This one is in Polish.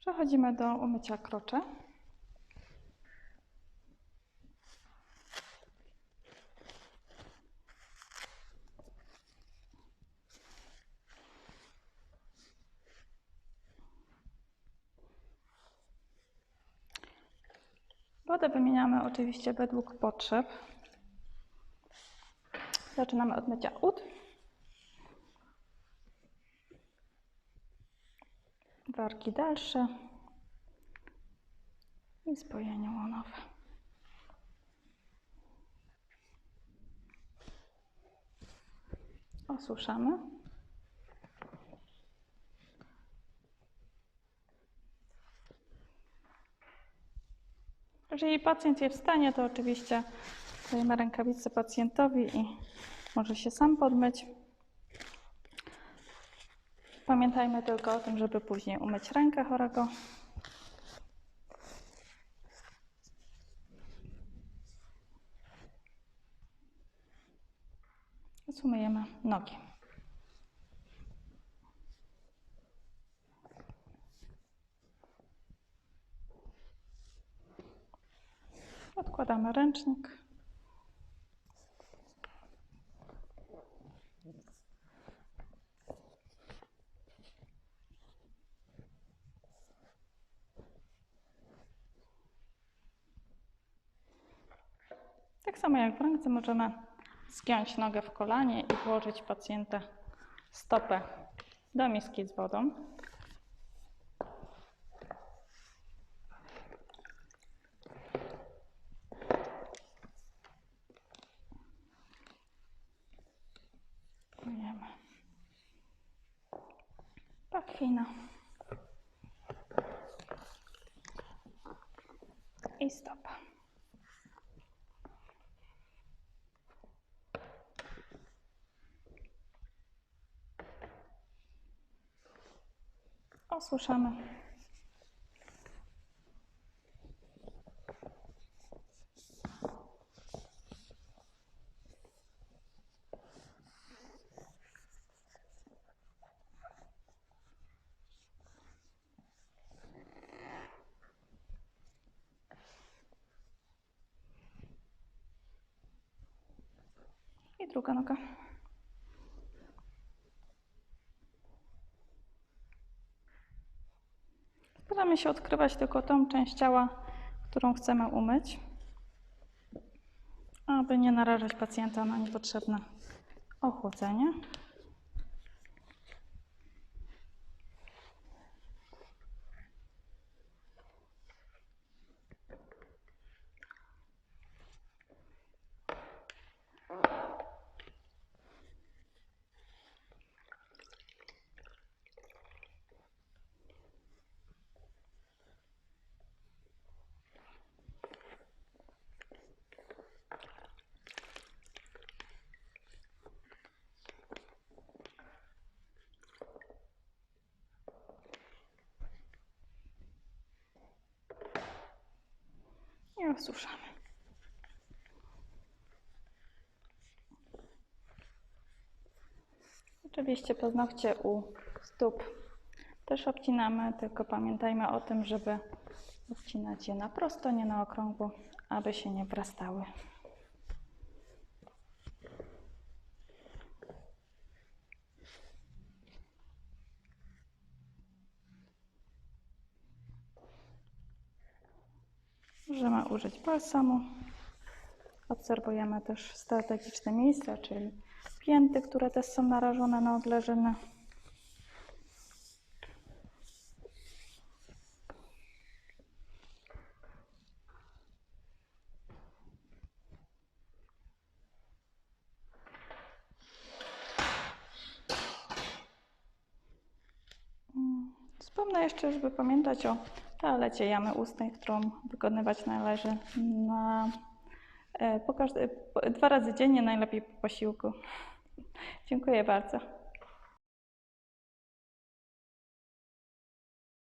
Przechodzimy do umycia krocze. Wodę wymieniamy oczywiście według potrzeb. Zaczynamy od mycia ud. Wargi dalsze i spojenie łonowe. Osuszamy. Jeżeli pacjent jest w stanie, to oczywiście dajemy rękawicę pacjentowi i może się sam podmyć. Pamiętajmy tylko o tym, żeby później umyć rękę chorego. Teraz umyjemy nogi. Odkładamy ręcznik. Tak samo jak w ręce możemy zgiąć nogę w kolanie i włożyć pacjenta stopę do miski z wodą. Myjemy pachwina i stopa. Osuszamy. I druga noga. Staramy się odkrywać tylko tą część ciała, którą chcemy umyć, aby nie narażać pacjenta na niepotrzebne ochłodzenie. I osuszamy. Oczywiście paznokcie u stóp też obcinamy, tylko pamiętajmy o tym, żeby obcinać je na prosto, nie na okrągło, aby się nie wrastały. Możemy użyć balsamu. Obserwujemy też strategiczne miejsca, czyli pięty, które też są narażone na odleżyny. Mm, Wspomnę jeszcze, żeby pamiętać o toalecie jamy ustnej, którą wykonywać należy na, e, po po, dwa razy dziennie, najlepiej po posiłku. Dziękuję bardzo.